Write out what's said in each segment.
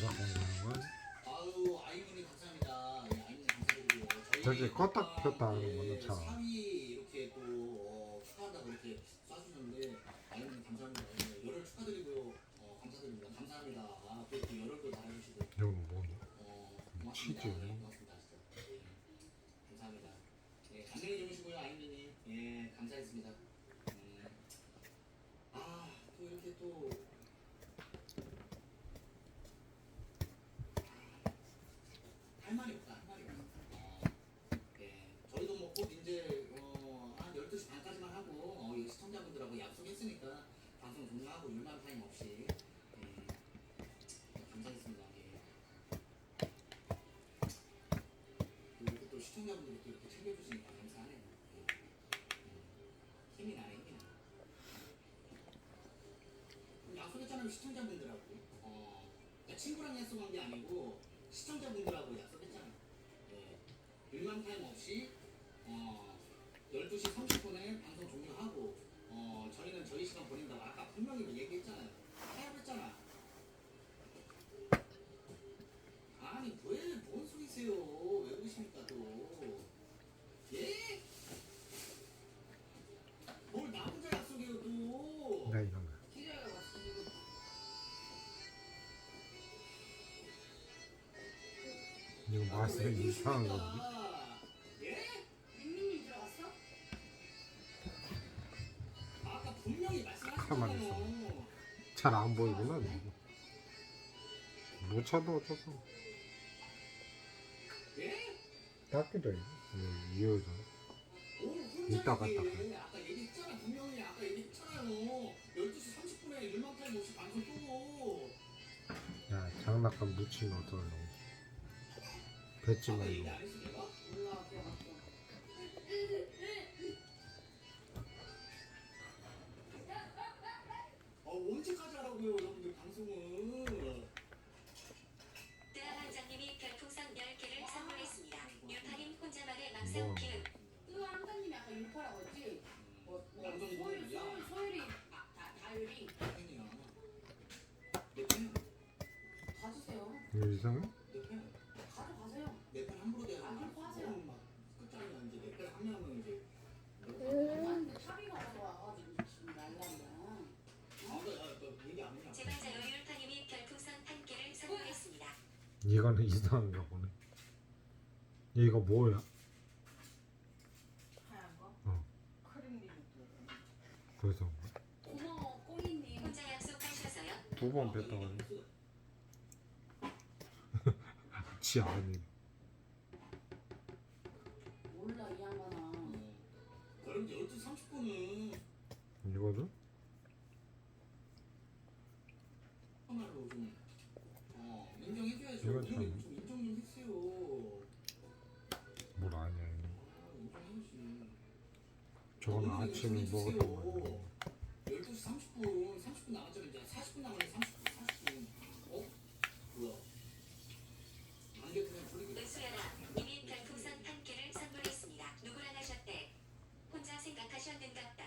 갖고 오는 건 아유 아이분이 감사합니다. 예, 아이분이 감사드리고요. 저희 저기 껐다 아까, 켰다 하는 예, 거는 참. 사위 이렇게 또 어, 축하한다고 이렇게 쏴주는데 아이분이 감사합니다. 예, 열흘 축하드리고요. 어, 감사드립니다. 감사합니다. 아, 그또 열흘도 달아주시고 이건 뭐니? 어, 고맙습니다. 치즈. 예, 고맙습니다. 진짜. 예, 감사합니다. 예, 안녕히 주무시고요, 아이님이. 예, 감사했습니다. 음, 아, 또 이렇게 또 일만 타임 없이 예, 네, 감사했습니다. 예. 그리고 또 시청자분들이 또 이렇게 챙겨주시니까 감사하네요. 예. 음, 힘이 나네, 힘이 나. 약속했잖아요, 시청자분들하고. 어, 그러니까 친구랑 약속한 게 아니고 시청자분들하고 약속했잖아요. 예. 일만 타임 없이 이상한 거. 보니? 예? 분명히 가만히 말씀하셨잖아요. 잘안 보이구나. 쳐도 어쩌고. 예? 닦기도 해. 이 여자. 오늘 혼자 이따 얘기해. 갔다 아까 얘기했잖아 분명히 아까 얘기했잖아요. 12시 30분에 일만 타임 없이 방송 또. 야 장난감 묻히면 어떡하려고. 뱉지 얘기 말고. 안 했어 내가? 몰라 들어갔어. 아 언제까지 하라고요 여러분들 방송을. 뜨아 반장님이 별풍선 10개를 선물했습니다. 유파님 혼자만의 막상 뭐. 기운. 그 한사님이 아까 율파라고 했지? 뭐, 뭐 방송 소율, 뭐야? 소율, 소율이 다, 다율이 팬. 가주세요. 이거 이상해? 이거는 이상한가 보네. 이거 뭐야? 하얀 거? 어. 크림. 그래서 고마워 꼬이님. 혼자 약속하셔서요. 두번 뱉다가 지 아니. 아침에 인정해주세요. 먹었던 거야. 12시 30분, 30분 남았잖아. 이제 40분 남았네. 30분, 40분. 어? 뭐야? 안돼 그냥 버리고. 은수연아 님이 별풍선 1개를 선물했습니다. 누구랑 하셨대? 혼자 생각하셨는갑다.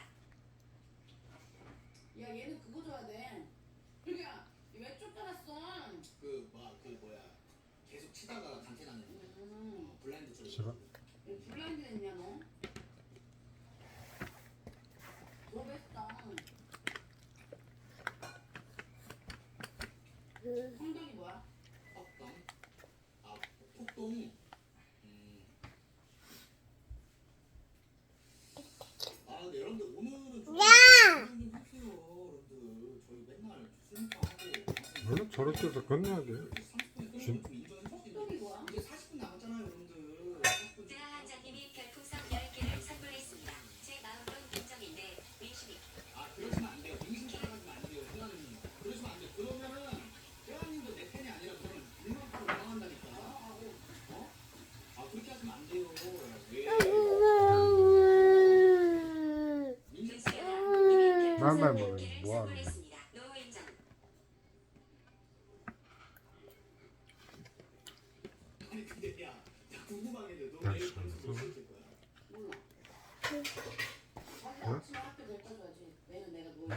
야 얘는 그거 줘야 돼. 그러니까 왜 쫓겨났어? 그, 막, 그 뭐야. 계속 치다가 강퇴 나는 음. 어, 블라인드처럼. 싫어? 왜 블라인드 했냐 너? 너 뺐다. 성덕이 뭐야? 폭동. 아, 폭동. 음. 아, 근데 여러분들 오늘은 좀 좀 하세요, 여러분들. 저희 맨날 술 먹고 저렇게 해서 건너야 돼. 30분에 진-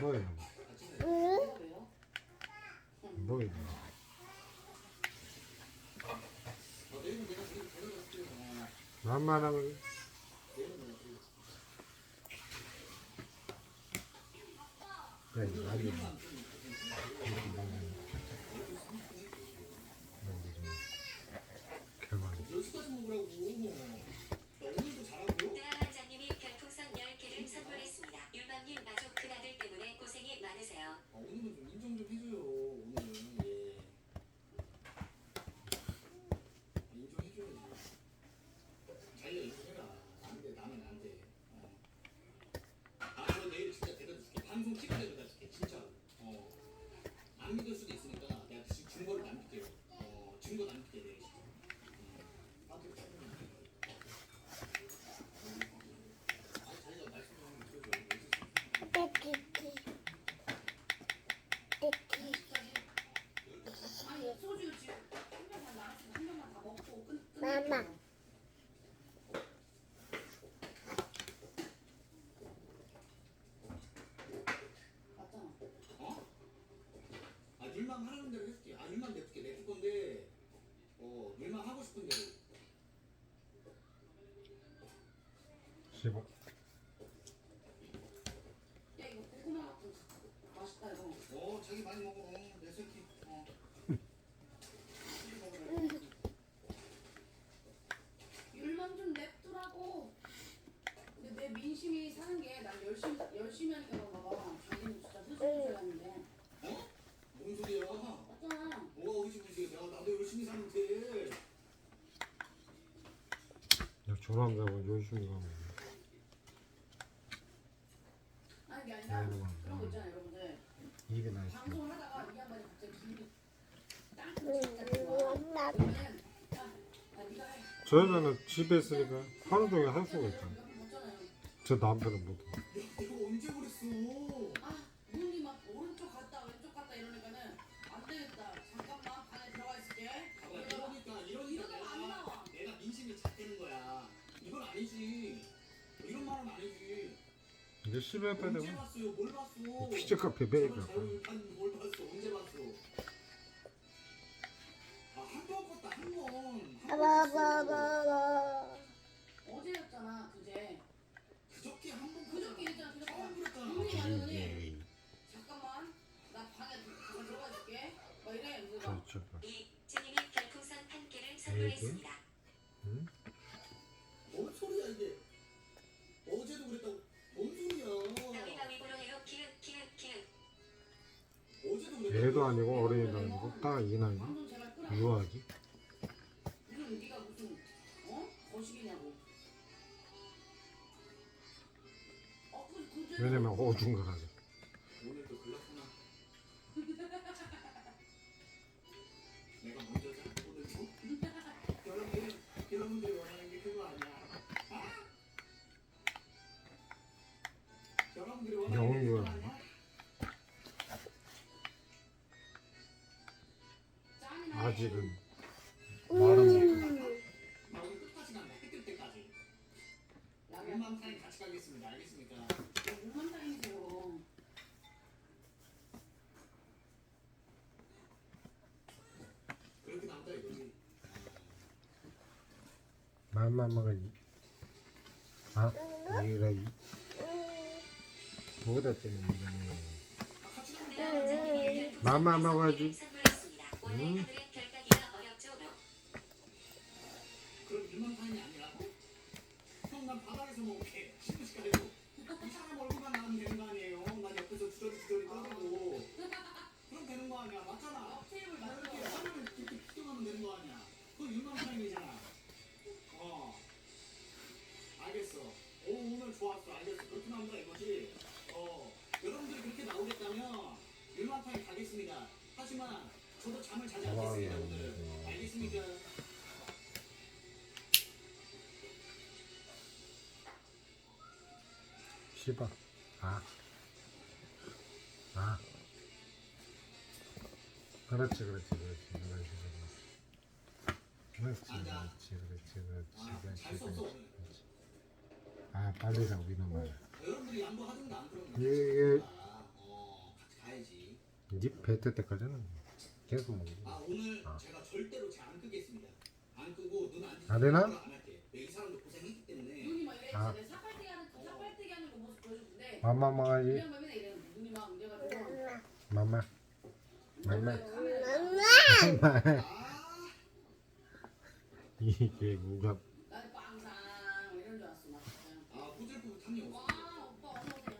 뭐예요? 뭐예요? 만만한 걸. 15. 야 이거 고구마 같은 거 맛있다 이거. 어 자기 많이 먹어. 어, 내 새끼. 어. 율만 좀 냅두라고. 근데 내 민심이 사는 게 난 열심히 열심히 하니까 그런가 봐. 자기는 진짜 흐지부지했는데. 어? 뭔 소리야? 맞잖아. 뭐가 의지부지? 내가 나도 열심히 사는데. 야, 조남자고 열심히 가면. 아니 그게 아니라 아이고, 그런 거 있잖아요 여러분들. 입이 나 있어. 방송을 하다가 이 양반이 갑자기 기분이 땅 잡는 거야. 그러면은 야, 야 네가 해. 저 여자는 집에 있으니까 하루 종일 할 수가 있잖아. 이거 못잖아요. 저 남편은 못. 내가 언제 그랬어? 아, 눈이 막 오른쪽 갔다 왼쪽 갔다 이러니까는 안 되겠다. 잠깐만 방에 들어가 있을게. 봐봐 이러다가 이러니까 이러니까 이러다가 안 나와. 내가 민심이 작되는 거야. 이건 아니지. 이런 말은 아니지. 이제 10회 때 언제 되면 봤어요? 뭘 봤어? 피자 카페 매일. 자유한 뭘 봤어? 언제 봤어? 아, 한번 봤다, 한 번. 한번 봤어. 어제였잖아 그제. 그저께 한 번. 그저께 있잖아 그저께. 처음 그랬잖아. 눈이 가더니 예, 잠깐만 나 방에 들- 들어가 줄게. 막 이래. 그래서 그렇죠. 이진님이 별풍선 한 개를 선물했습니다. 응? 뭔 소리야 이게? 어제도 그랬다고. 뭔 소리야? 가위바위보로 해요. 키읔 키읔 키읔. 어제도 그랬다고. 애도 아니고 어린이도 아니고 딱 이 나이. 방송 제발 끄라. 유아기. 왜냐면 어중간하게. 오늘도 글렀구나. 내가 먼저자 오늘도. 여러분들 여러분들이 원하는 게 그거 아니야. 아? 여러분들이 원하는 게 그거 영웅이야. 아니야? 짠이나 아직은 말은. 나 오늘 끝까지 간다. 해뜰 때까지. 라면 얼마 타임 같이 가겠습니다. 알겠습니까? 거 아니에요? 난 옆에서 주저리 주저리 떠들고. 그럼 되는 거 아니야? 맞잖아. 테이블 나. 이렇게 하루를 이렇게 피팅하면 되는 거 아니야? 그건 일만 타임이잖아. 오겠다면 일만 타임 가겠습니다. 하지만 저도 잠을 자지 않겠습니다, 오늘은. 알겠습니까? 씹어. 아. 아. 그렇지, 그렇지, 그렇지, 그렇지, 그렇지. 그렇지, 그렇지, 그렇지, 아, 그렇지, 잘 썼어, 그렇지. 오늘. 아, 빨리라고 이놈아. 여러분들이 양보하든가 안 그러면 같이 입 뱉을 때까지는 계속 먹는 아 오늘 아. 제가 절대로 제안 끄겠습니다. 안 끄고 눈안 안 되나? 이 사람도 고생했기 때문에 눈이 막 이래 아. 사팔뜨기 하는 사팔뜨기 하는 거 모습 보여주는데 맘마 먹어야지 그냥 맘이나 눈이 막 이래가지고 맘마 맘마 맘마 이게 뭐가 빵상 뭐 이런 줄 알았어 아 호텔 부 탐이 와 오빠 어서 오세요.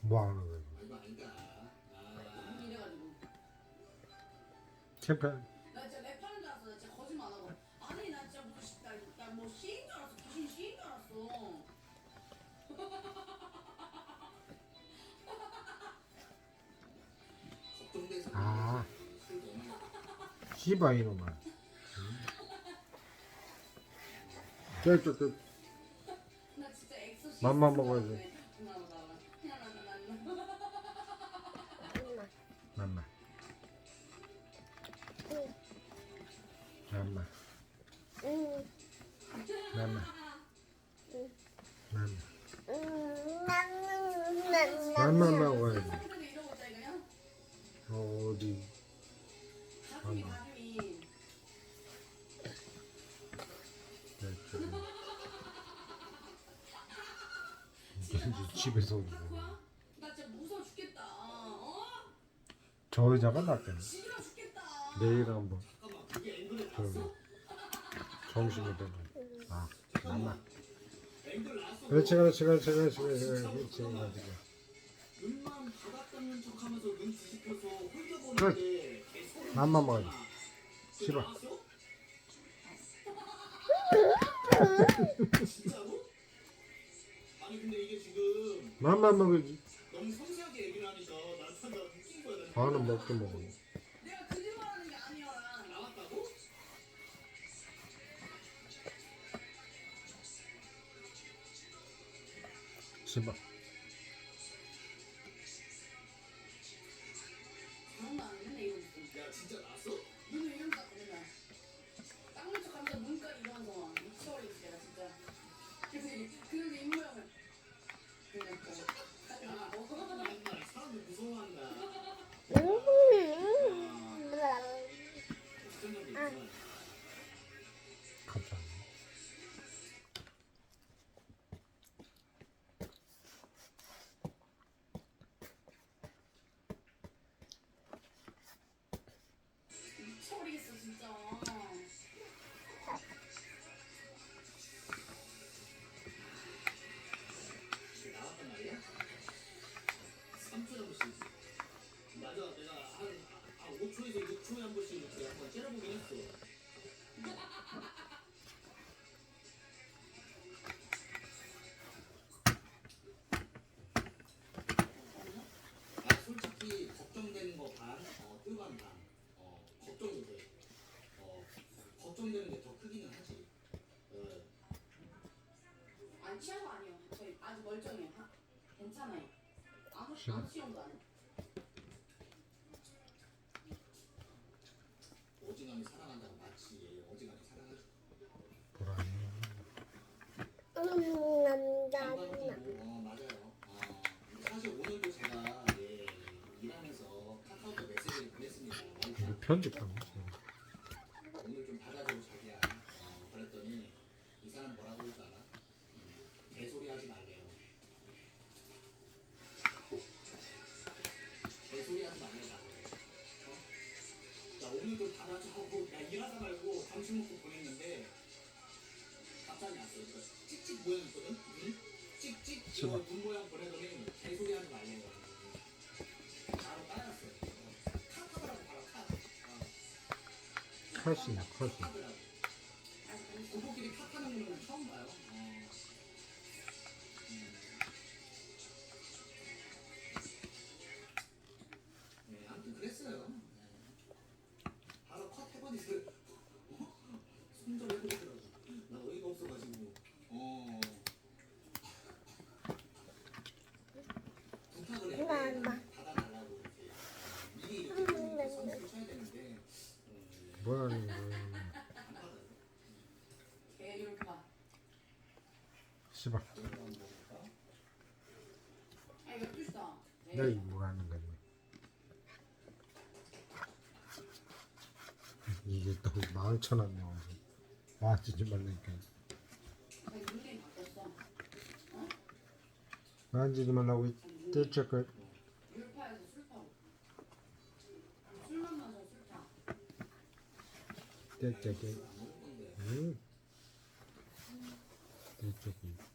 뭐 하는 거야? 챔피언. 나 진짜 랩하는 줄 알았어 나 진짜 거짓말 안 하고 아니 나 진짜 무슨 나뭐 시인 줄 알았어 귀신 시인 줄 알았어 걱정돼서. 아. 씨바 이놈아. 저저저 나 진짜 엑소시 맘만 먹어야지. 맘마. 맘마. 맘마. 맘마 먹어야지. 이러고 있다 이거야? 어디? 이제 집에서 오는 거. 타쿠야? 나 진짜 무서워 죽겠다 어? 저 의자가 낫겠네. 내일 한번 정신이 되네. 아, 나왔어. 그렇지, 그렇지, 그렇지, 그렇지, 그렇지, 그렇지, 그렇지. 맘마 끼치잖아. 먹어야지. 지금 맘마 먹어야지. 너무 섬세하게 얘기를 하니까 난 진짜 웃긴 거야. 난 반은 먹게 먹어. 씨 미쳐버리겠어 안 취한 거 아니에요 저희 아주 멀쩡해요 하- 괜찮아요 아무. 아무 시험도 안 해. 어지간히 사랑한다고 마치. 보라니. 장관도 어 맞아요. 어, 사실 오늘도 제가 예, 일하면서 카카오톡 메시지를 보냈습니다. 이거 와이프한테. 편집하고 어. 컷이네, 씨발. 내가 이거 하는 건데. 이게 또 만천 원 나오고. 아, 진짜 말라니까. 만지지 말라고 대책을. 대책을. 응. 대책을.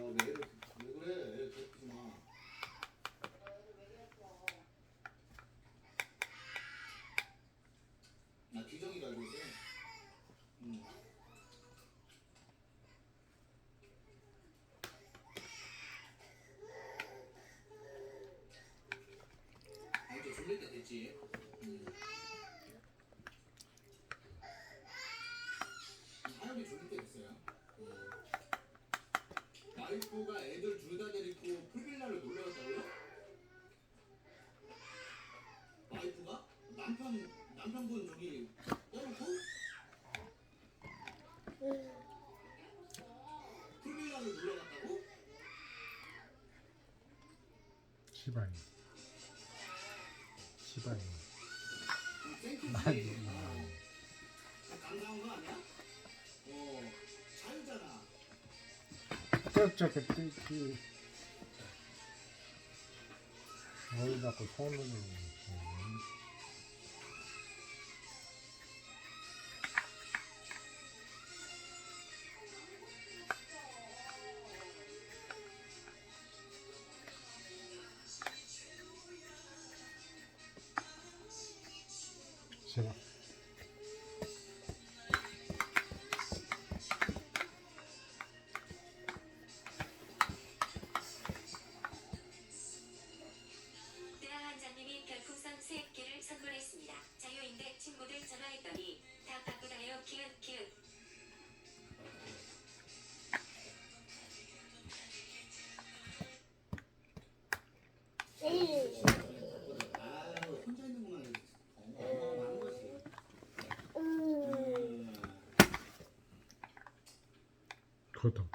No, 시바이 시바이 많이 쩍쩍쩍쩍 뜯기 갖고 손으로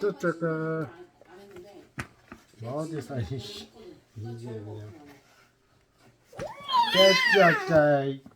도착가 마디 사이 이제야 도착가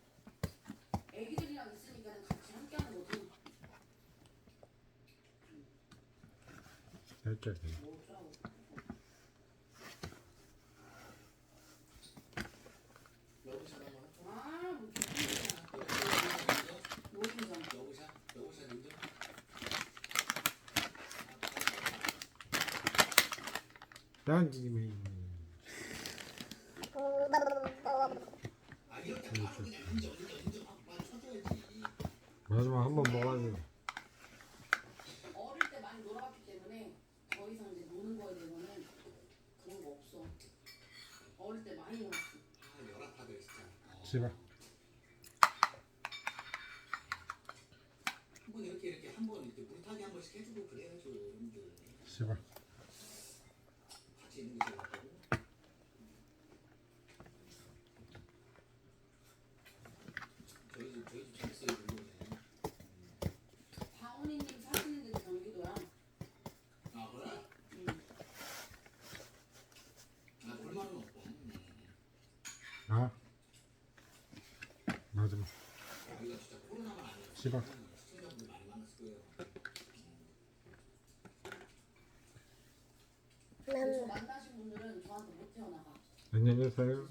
쳐줘야지 마지막 한 번 먹어야 돼. 어릴 때 많이 놀아봤기 때문에 더 이상 이제 노는 거에 대해서는 그런 거 없어. 어릴 때 많이 놀았어. 아 열악하들 진짜 어. 씨발. 한번 이렇게 이렇게 한번 이렇게 물타기 한 번씩 해주고 그래야죠 여러분들 씨발. 같이 있는 게 제일 낫다고 저희 집 저희 집 재밌어요 이거는 다운이님 사시는 데 경기도야. 아 그래? 응. 아 불만은 없고 음. 아. 마지막. 여기가 진짜 코로나만 아니라 씨발. 시청자분들 많이 많았을 거예요 그래서 만나신 분들은 저한테 못 태어 나가. 안녕히 계세요.